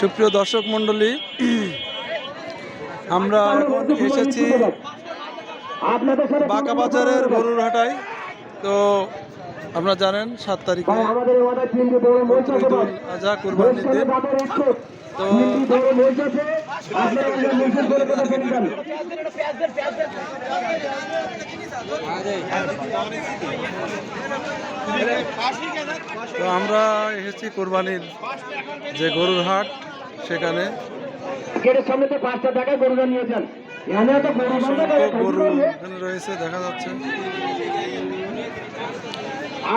সুপ্রিয় দর্শক মণ্ডলী আমরা এখন এসেছি বাঁকা বাজারের গরুর হাটায় তো আপনারা জানেন সাত তারিখে আছে। ঈদুল। আজহা কুরবানির দিন। তো তো আমরা এসেছি কোরবানির যে গরুর হাট সেখানে। সামনে তো পাঁচটা টাকায় গরুটা নিয়ে যান এখানে তো গরু। এখানে রয়েছে দেখা যাচ্ছে।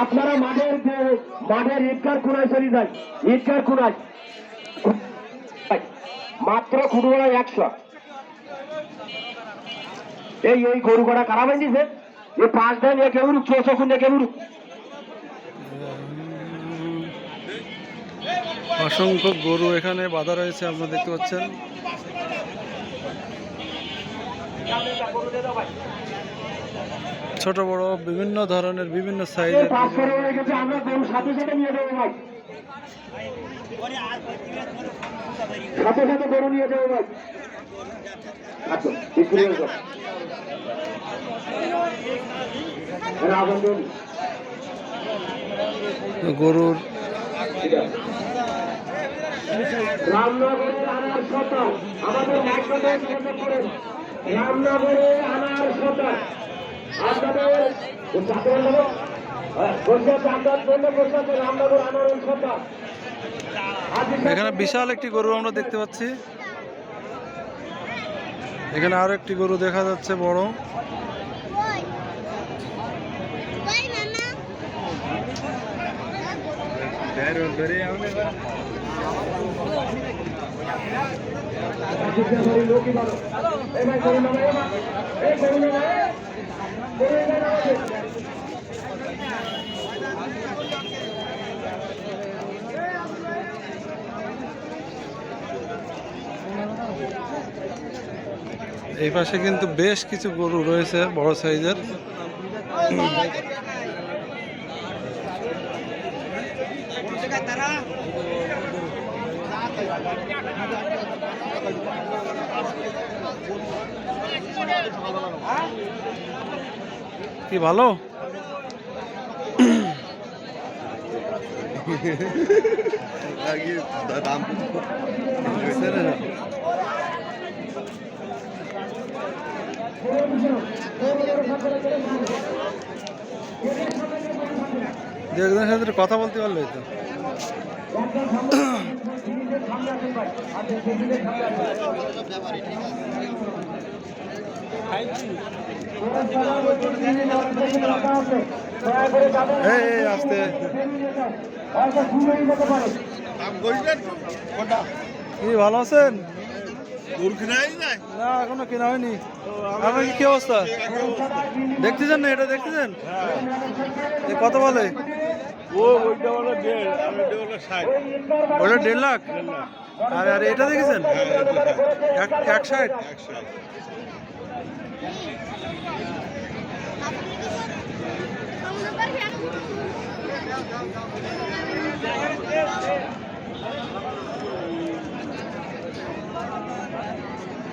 আপনারা মাঠের যে মাঠের ইটকার খুনায় চলে যায় ইটকার খুনায়। মাত্র খুঁড়োড়া একশো। এই এই গরু কটা হয়ে দিছে এই পাঁচ দিন একে উড়ুক খুন একে উড়ুক অসংখ্য গরু এখানে বাঁধা রয়েছে আপনারা দেখতে পাচ্ছেন। ছোট বড় বিভিন্ন ধরনের বিভিন্ন সাইজের করে আমরা গরু সাথে সাথে নিয়ে যাব ভাই। সাথে সাথে গরু নিয়ে যাব ভাই আচ্ছা রাবণ দেবী গরুর রামনগরে আনার সতা আমাদের করেন। রামনগরে আনার সতা আপনাদের চাকরি আছে রামনগর আনার সতা এখানে বিশাল একটি গরু আমরা দেখতে পাচ্ছি এখানে আরও একটি গরু দেখা যাচ্ছে বড়. Oi, mamá. লোকই ভালো এই ভাই করুন না ভাই এই করুন না ভাই করুন না ভাই এই পাশে কিন্তু বেশ কিছু গরু রয়েছে বড় সাইজের। কি ভালো? দু একজনের সাথে কথা বলতে পারলে তো আসতে। কি ভালো আছেন? না এখনও কেনা হয়নি। আপনার কি অবস্থা? দেখতেছেন না এটা দেখতেছেন? কত বলে? ওটা দেড় লাখ? আর আর এটা দেখেছেন? এক এক ষাট।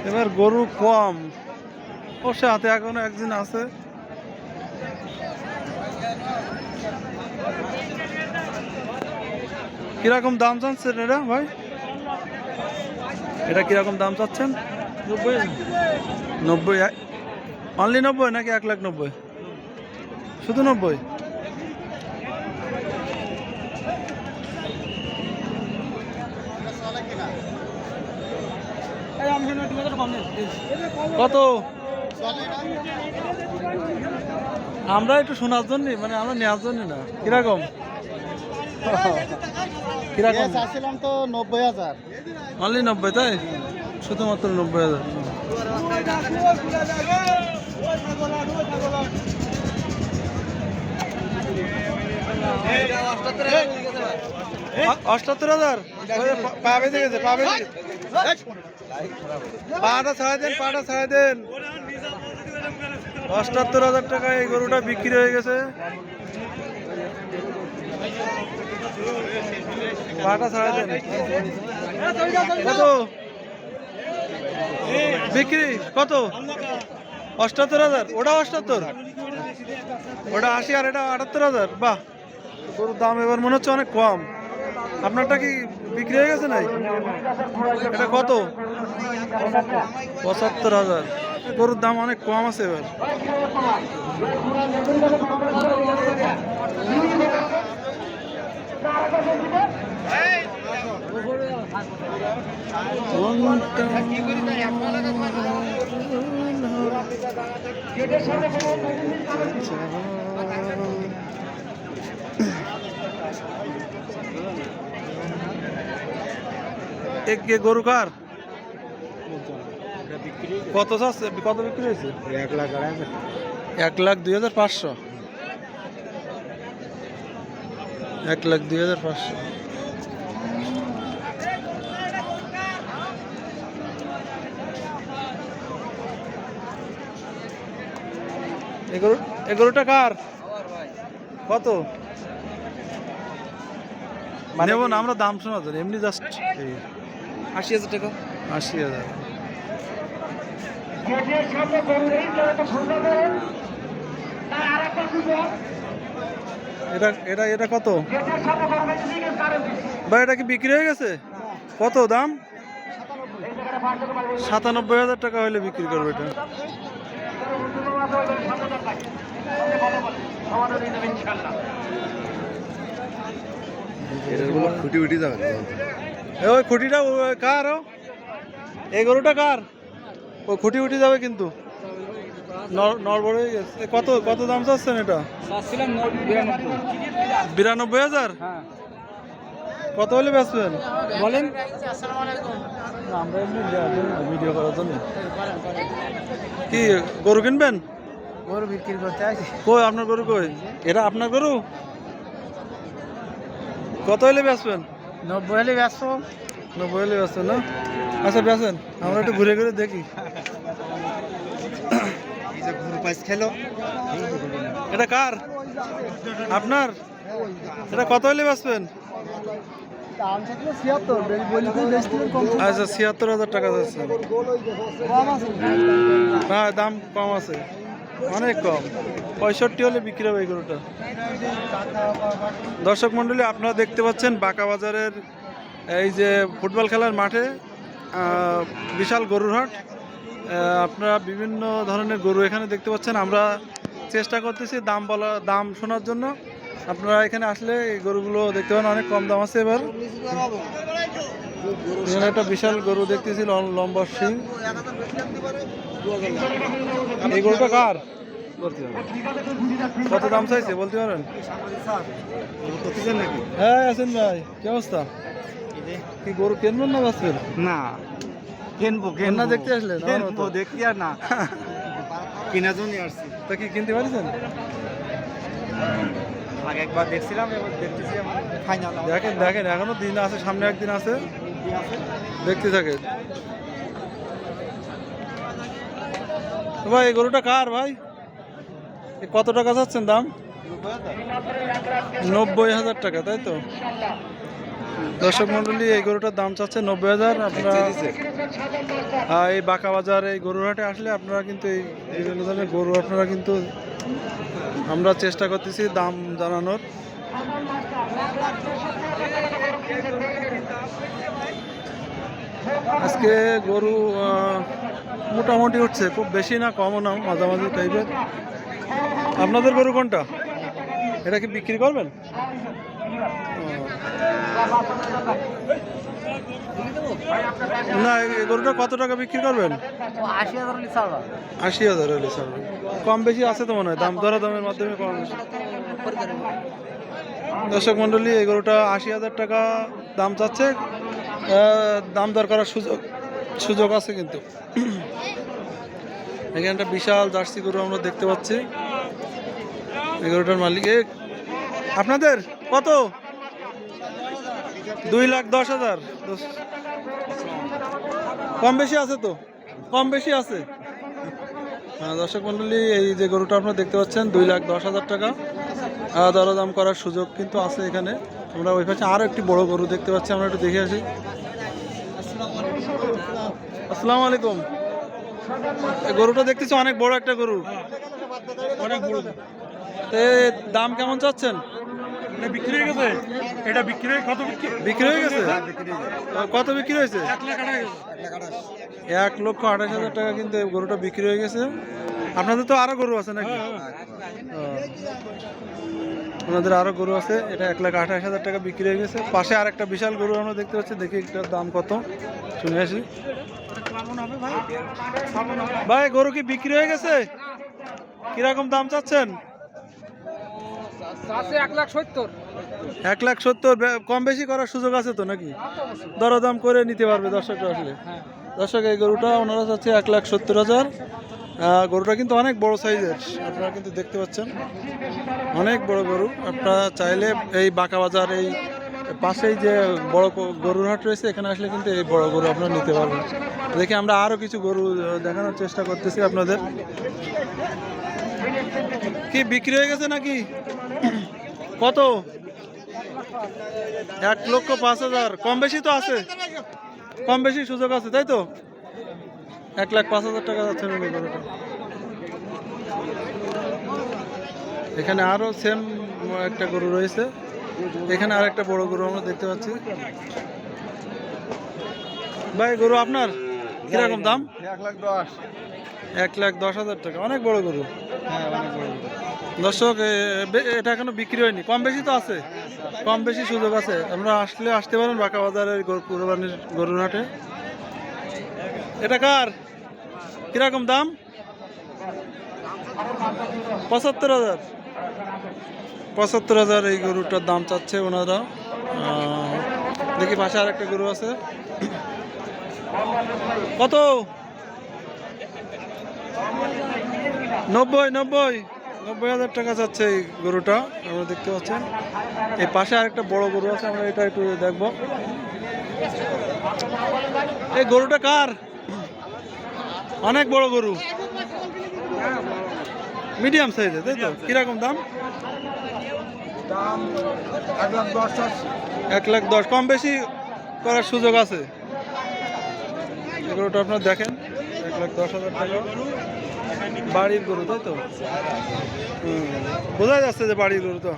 এবার গরু কম। অবশ্য হাতে এখনও একদিন আছে। কীরকম দাম চাচ্ছেন এটা ভাই? এটা কীরকম দাম চাচ্ছেন? নব্বই। নব্বই অনলি নব্বই নাকি এক লাখ নব্বই? শুধু নব্বই? কত? আমরা একটু শোনার জন্য মানে আমরা নেওয়ার জন্য না। কীরকম? তো নব্বই হাজার অনলি নব্বই, তাই? শুধুমাত্র নব্বই হাজার। অষ্টাত্তর হাজার। পা- বেঁধে গেছে পাটা ছাড়া দেন, পাটা ছাড়া দেন। অষ্টাত্তর হাজার টাকা এই গরুটা বিক্রি হয়ে গেছে। পাটা ছাড়া দেন। কত? বিক্রি, কত? অষ্টাত্তর হাজার ওটা অষ্টাত্তর? ওটা আশি আর এটা আটাত্তর হাজার, বাহ। গরুর দাম এবার মনে হচ্ছে অনেক কম। আপনারটা কি বিক্রি হয়ে গেছে নাই? এটা কত? পঁচাত্তর হাজার। গরুর দাম অনেক কম আছে এবার। এক কে গরু কার? কত চাচ্ছে? কত বিক্রি হয়েছে? এক লাখ এক লাখ দুই হাজার পাঁচশো। এক লাখ দুই হাজার পাঁচশো। এগারো এগারোটা কার? কত? নেব না আমরা দাম শোনা তো এমনি জাস্ট আশি হাজার টাকা। আশি হাজার। এটা এটা এটা কত? ভাই এটা কি বিক্রি হয়ে গেছে? কত দাম? সাতানব্বই হাজার টাকা হলে বিক্রি করবে এটা। ফুটি উঠি যাবে এ ওই খুঁটিটা কার ও? এই গরুটা কার? ও খুঁটি উঠে যাবে কিন্তু। নর- নড়বড় হয়ে গেছে। কত কত দাম চাচ্ছেন এটা? বিরানব্বই। হাজার? হ্যাঁ। কত হলে বেচবেন? বলেন। আমরা এমনি ভিডিও করার জন্য। কি গরু কিনবেন? গরু বিক্রি করতে আসি। কই আপনার গরু কই? এটা আপনার গরু? কত হলে বেচবেন? নব্বই হলে ব্যস্ত নব্বই হলে বেচবেন না? আচ্ছা বেচেন। আমরা একটু ঘুরে ঘুরে দেখি। খেলো। এটা কার? আপনার? এটা কত হলে বেচবেন? আচ্ছা ছিয়াত্তর হাজার টাকা যাচ্ছে। হ্যাঁ দাম কম আছে। অনেক কম। পঁয়ষট্টি হলে বিক্রি হবে এই গরুটা। দর্শক মণ্ডলী, আপনারা দেখতে পাচ্ছেন বাঁকা বাজারের এই যে ফুটবল খেলার মাঠে বিশাল গরুর হাট। আপনারা বিভিন্ন ধরনের গরু এখানে দেখতে পাচ্ছেন। আমরা চেষ্টা করতেছি দাম বলা, দাম শোনার জন্য। আপনারা এখানে আসলে এই গরুগুলো দেখতে পান, অনেক কম দাম আছে এবার। একটা বিশাল গরু দেখতেছি লম- লম্বা সিং এই গরুটা কার? কত দাম চাইছে বলতে পারেন? নাকি হ্যাঁ আছেন ভাই কি অবস্থা? কি গরু কিনবেন না বাঁচবেন? না কিনবো কেনা দেখতে আসলেন? আমার মতো। দেখি আর না। কেনার জন্য আসছি। তা কি কিনতে পারছেন? আগে একবার দেখছিলাম এবার দেখতেছি ফাইনাল দেখেন দেখেন এখনও দিন আছে সামনে একদিন আছে। দেখতে থাকেন তো ভাই গরুটা কার ভাই? কত টাকা চাচ্ছেন দাম? নব্বই হাজার টাকা তাই তো? দর্শক মন্ডলী এই গরুটার দাম চাচ্ছে নব্বই হাজার। আপনারা আহ, এই বাঁকা বাজার এই গরুর হাটে আসলে আপনারা কিন্তু এই বিভিন্ন ধরনের গরু আপনারা কিন্তু আমরা চেষ্টা করতেছি দাম জানানোর। আজকে গরু মোটামুটি উঠছে। খুব বেশি না কমও না মাঝামাঝি টাইপের আপনাদের গরু কোনটা? এটা কি বিক্রি করবেন? না এই গরুটা কত টাকা বিক্রি করবেন? আশি হাজার হলে হাজার কম বেশি আছে তো মনে হয় দাম ধরা দামের মাধ্যমে কম বেশি। দর্শক মণ্ডলী এই গরুটা আশি হাজার টাকা দাম চাচ্ছে। দাম দর করার সুযোগ সুযোগ আছে কিন্তু। এখানে একটা বিশাল জার্সি গরু আমরা দেখতে পাচ্ছি। এই গরুটার মালিক। আপনাদের কত? দুই লাখ দশ হাজার। কম বেশি আছে তো? কম বেশি আছে? হ্যাঁ, দর্শক মণ্ডলী এই যে গরুটা আপনারা দেখতে পাচ্ছেন দুই লাখ দশ হাজার টাকা। দরদাম করার সুযোগ কিন্তু আছে এখানে। আমরা ওই পাশে আরও একটি বড় গরু দেখতে পাচ্ছি আমরা একটু দেখে আসি। আসসালামু আলাইকুম। গরুটা দেখতেছি অনেক বড় একটা গরু। অনেক বড়। তে দাম কেমন চাচ্ছেন? এটা বিক্রি হয়ে গেছে? এটা বিক্রি হয়ে কত বিক্রি বিক্রি হয়ে গেছে? কত বিক্রি হয়েছে? এক লক্ষ আঠাশ হাজার টাকা কিন্তু গরুটা বিক্রি হয়ে গেছে। আপনাদের তো আরও গরু আছে নাকি? ও। ওনাদের আরও গরু আছে এটা এক লাখ আঠাশ হাজার টাকা বিক্রি হয়ে গেছে। পাশে আর একটা বিশাল গরু আমরা দেখতে পাচ্ছি দেখি এটার দাম কত। শুনে আসি। ভাই গরু কি বিক্রি হয়ে গেছে? কীরকম দাম চাচ্ছেন? এক লাখ সত্তর। কম বেশি করার সুযোগ আছে তো নাকি? দরদাম করে নিতে পারবে দর্শকরা আসলে। দর্শক এই গরুটা ওনারা চাচ্ছে এক লাখ সত্তর হাজার। গরুটা কিন্তু অনেক বড় সাইজের। আপনারা কিন্তু দেখতে পাচ্ছেন। অনেক বড় গরু। আপনারা চাইলে এই বাঁকা বাজার, এই পাশেই যে বড় গরুর হাট রয়েছে, এখানে আসলে কিন্তু এই বড় গরু আপনারা নিতে পারবেন। দেখি আমরা আরও কিছু গরু দেখানোর চেষ্টা করতেছি আপনাদের। কি বিক্রি হয়ে গেছে নাকি? কত? এক লক্ষ পাঁচ হাজার। কম বেশি তো আছে। কম বেশি সুযোগ আছে, তাই তো? এক লাখ পাঁচ হাজার টাকা যাচ্ছে না গরুটা এখানে আরও সেম একটা গরু রয়েছে। এখানে আর একটা বড় গরু আমরা দেখতে পাচ্ছি। ভাই গরু আপনার? কীরকম দাম? এক লাখ দশ। এক লাখ দশ হাজার টাকা। অনেক বড় গরু। হ্যাঁ দর্শক এটা এখনও বিক্রি হয়নি। কম বেশি তো আছে। কম বেশি সুযোগ আছে। আমরা আসলে আসতে পারেন বাঁকা বাজারের গরু- কুরবানির গরুর হাটে। এটা কার? কীরকম দাম? পঁচাত্তর হাজার। পঁচাত্তর হাজার এই গরুটার দাম চাচ্ছে ওনারা। দেখি পাশে আর একটা গরু আছে। কত? নব্বই নব্বই। নব্বই হাজার টাকা চাচ্ছে এই গরুটা, আমরা দেখতে পাচ্ছেন। এই পাশে আরেকটা বড় গরু আছে, আমরা এটা একটু দেখব। এই গরুটা কার? অনেক বড় গরু। মিডিয়াম সাইজের, তাই তো? কীরকম দাম? দাম এক লাখ দশ। এক লাখ দশ কম বেশি করার সুযোগ আছে? এই গরুটা আপনার দেখেন, এক লাখ দশ হাজার টাকা। বাড়ির গরু, তাই তো? বোঝা যাচ্ছে যে বাড়ির গরু তো।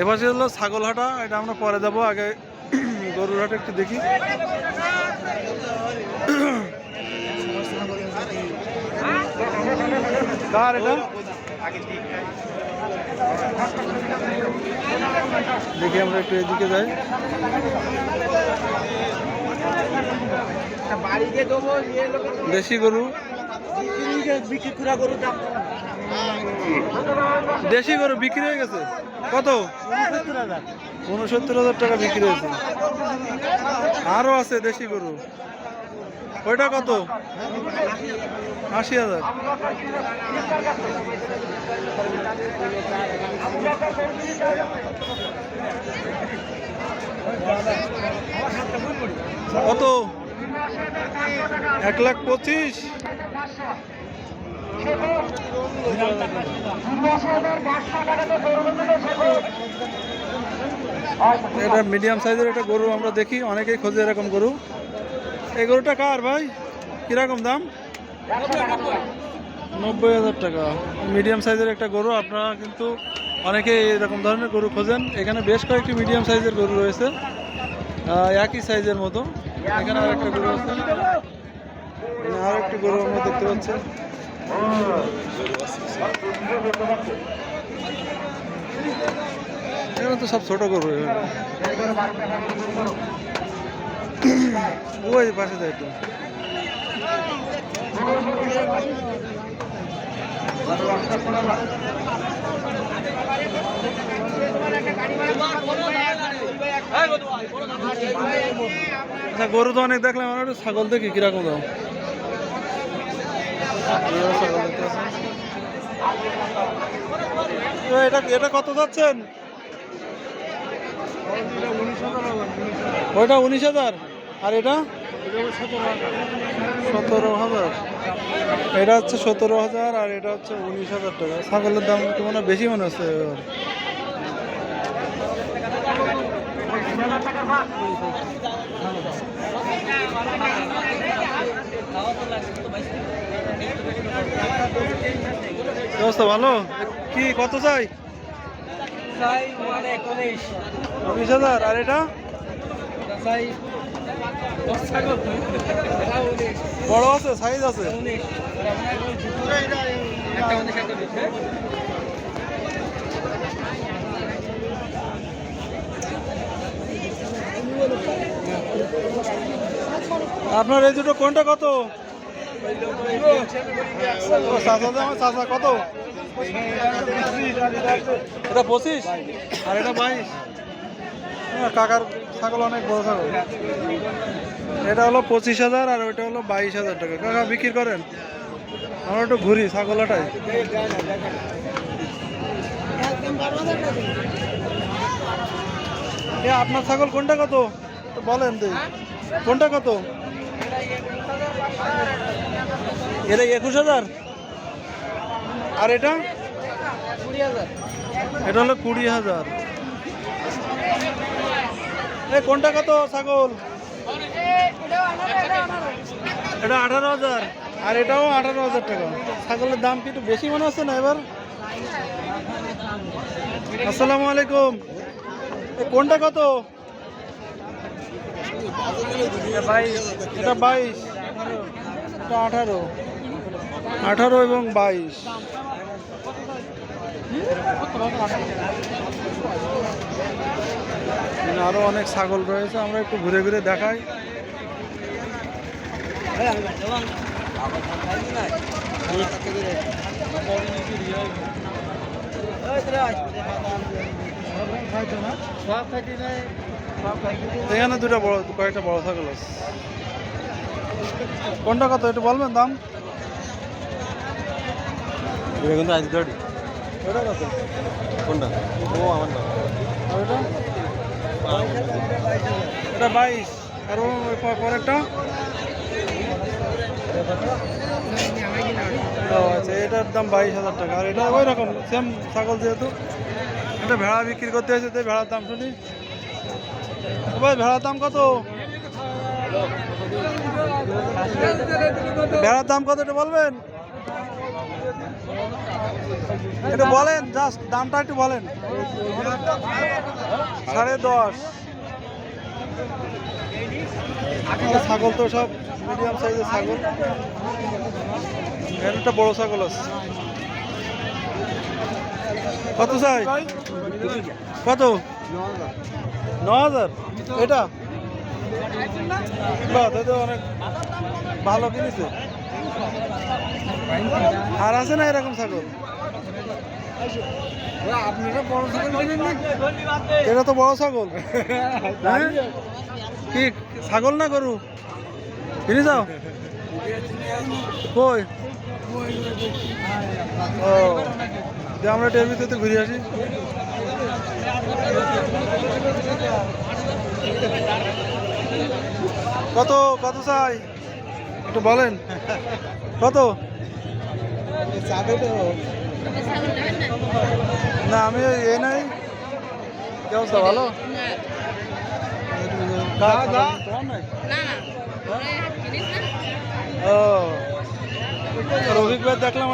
এবার হলো ছাগল হাটা এটা আমরা পরে যাব। আগে গরুর হাটে একটু দেখি। কার এটা? দেখি আমরা একটু এদিকে যাই। দেশি গরু। বিক্রি করা গরু দাম দেশি গরু বিক্রি হয়ে গেছে। কত? উনসত্তর হাজার। টাকা বিক্রি হয়েছে। আরও আছে দেশি গরু। ওইটা কত? আশি হাজার। কত? এক লাখ পঁচিশ। এটা মিডিয়াম সাইজের একটা গরু আমরা দেখি, অনেকেই খোঁজে এরকম গরু। এই গরুটা কার ভাই? কীরকম দাম? নব্বই হাজার টাকা। মিডিয়াম সাইজের একটা গরু, আপনারা কিন্তু অনেকে এরকম ধরনের গরু খোঁজেন। এখানে বেশ কয়েকটি মিডিয়াম সাইজের গরু রয়েছে। একই সাইজের মতো। এখানে আর একটা গরু আছে। আর একটি গরু আমরা দেখতে পাচ্ছি। এখানে তো সব ছোট গরু ওই পাশে যাই তো আচ্ছা গরু তো অনেক দেখলাম ছাগল দেখি, কীরকম দাম ছাগল দেখতে পাচ্ছেন। এ, এটা এটা কত যাচ্ছেন? ওইটা উনিশ হাজার। আর এটা? সতেরো হাজার। এটা হচ্ছে সতেরো হাজার, আর এটা হচ্ছে উনিশ হাজার টাকা। ছাগলের দাম একটু মনে হয় বেশি মনে হচ্ছে? এবার। অবস্থা ভালো? কি কত চাই? উনিশ হাজার আর এটা? বড় আছে সাইজ আছে? আপনার এই দুটো কোনটা কত? দাম কত? এটা পঁচিশ? আর এটা বাইশ? হ্যাঁ, কাকার ছাগল অনেক বড় ছাগল। এটা হলো পঁচিশ হাজার আর ওইটা হলো বাইশ হাজার টাকা। কাকা বিক্রি করেন? আমরা একটু ঘুরি ছাগলাটাই। আপনার ছাগল কোনটা কত? বলেন তুই কোনটা কত? এটা একুশ হাজার? আর এটা? এটা হলো কুড়ি হাজার। এ, কোনটা কত, ছাগল? এটা আঠারো হাজার। আর এটাও আঠারো হাজার টাকা। ছাগলের দাম কি একটু বেশি মনে হচ্ছে না এবার? আসসালামু আলাইকুম। কোনটা কত? এটা বাইশ। আঠারো। আঠারো এবং বাইশ। এখানে আরও অনেক ছাগল রয়েছে, আমরা একটু ঘুরে ঘুরে দেখাই। এখানে দুটো বড়, কয়েকটা বড় ছাগল আছে। কোনটা কত? একটু বলবেন দাম? কিন্তু আজ গাড়ি। ওটা কত? কোনটা? ও আমার আর ওটা এটা বাইশ। আর ও পরেরটা? ও আচ্ছা এটার দাম বাইশ হাজার টাকা। আর এটা ওই রকম সেম ছাগল যেহেতু। এটা ভেড়া বিক্রি করতে হয়েছে তাই ভেড়ার দাম শুনি। ভাই ভেড়ার দাম কত? ভেড়ার দাম কত একটু বলবেন? একটু বলেন জাস্ট দামটা একটু বলেন। সাড়ে দশ। ছাগল তো সব মিডিয়াম সাইজের ছাগল। একটা বড় ছাগল আছে। কত চাই? কত? ন হাজার। এটা? তো অনেক ভালো কিনেছে। আর আছে না এরকম ছাগল? এটা তো বড় ছাগল। হ্যাঁ? কি, ছাগল না গরু? কিনে যাও। কই? ও যে আমরা টের ভিতরে ঘুরে আসি। কত কত চাই? একটু বলেন। কত? না আমি ওই এ নাই। কি অবস্থা ভালো? ও। রফিক ভাই দেখলাম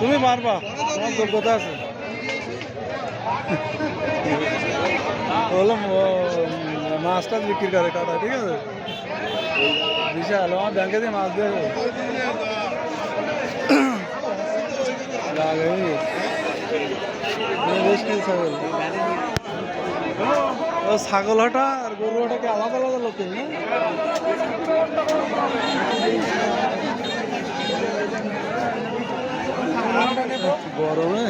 তুমি মারবা। তোমার যোগ্যতা আছে? হলো মাছ টাছ বিক্রি করে কাটা, ঠিক আছে? বিশাল, আমার ব্যাংকে দিয়ে মাছ লাগে ছাগল। ও, ছাগল হাটা আর গরু হাটাকে আলাদা আলাদা লোক না? গরমে?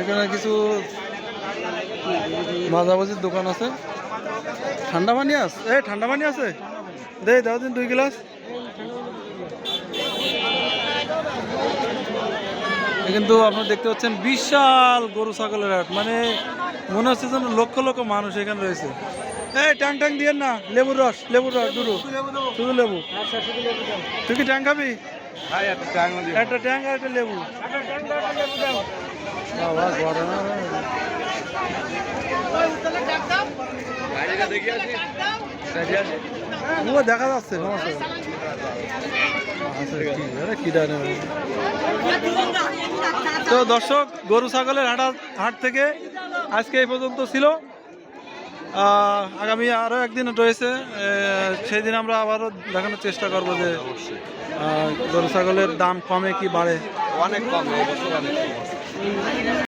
এখানে কিছু মাঝামাঝির দোকান আছে। ঠান্ডা পানি আছে? এই, ঠান্ডা পানি আছে? দে দাও দিন দুই গ্লাস। কিন্তু আপনারা দেখতে পাচ্ছেন বিশাল গরু ছাগলের হাট। মানে মনে হচ্ছে যেন লক্ষ লক্ষ মানুষ এখানে রয়েছে। এই, ট্যাং ট্যাং দিয়ে না। লেবুর রস লেবুর রস দুটো শুধু লেবু। তুই কি ট্যাং খাবি? একটা ট্যাং আর একটা লেবু বাবা, গরম। দেখা যাচ্ছে সমস্যা। আচ্ছা। তো দর্শক গরু ছাগলের হাট হাট থেকে আজকে এই পর্যন্ত ছিল আগামী আরও একদিন রয়েছে সেই দিন আমরা আবারও দেখানোর চেষ্টা করব যে গরু ছাগলের দাম কমে কি বাড়ে। অনেক কম।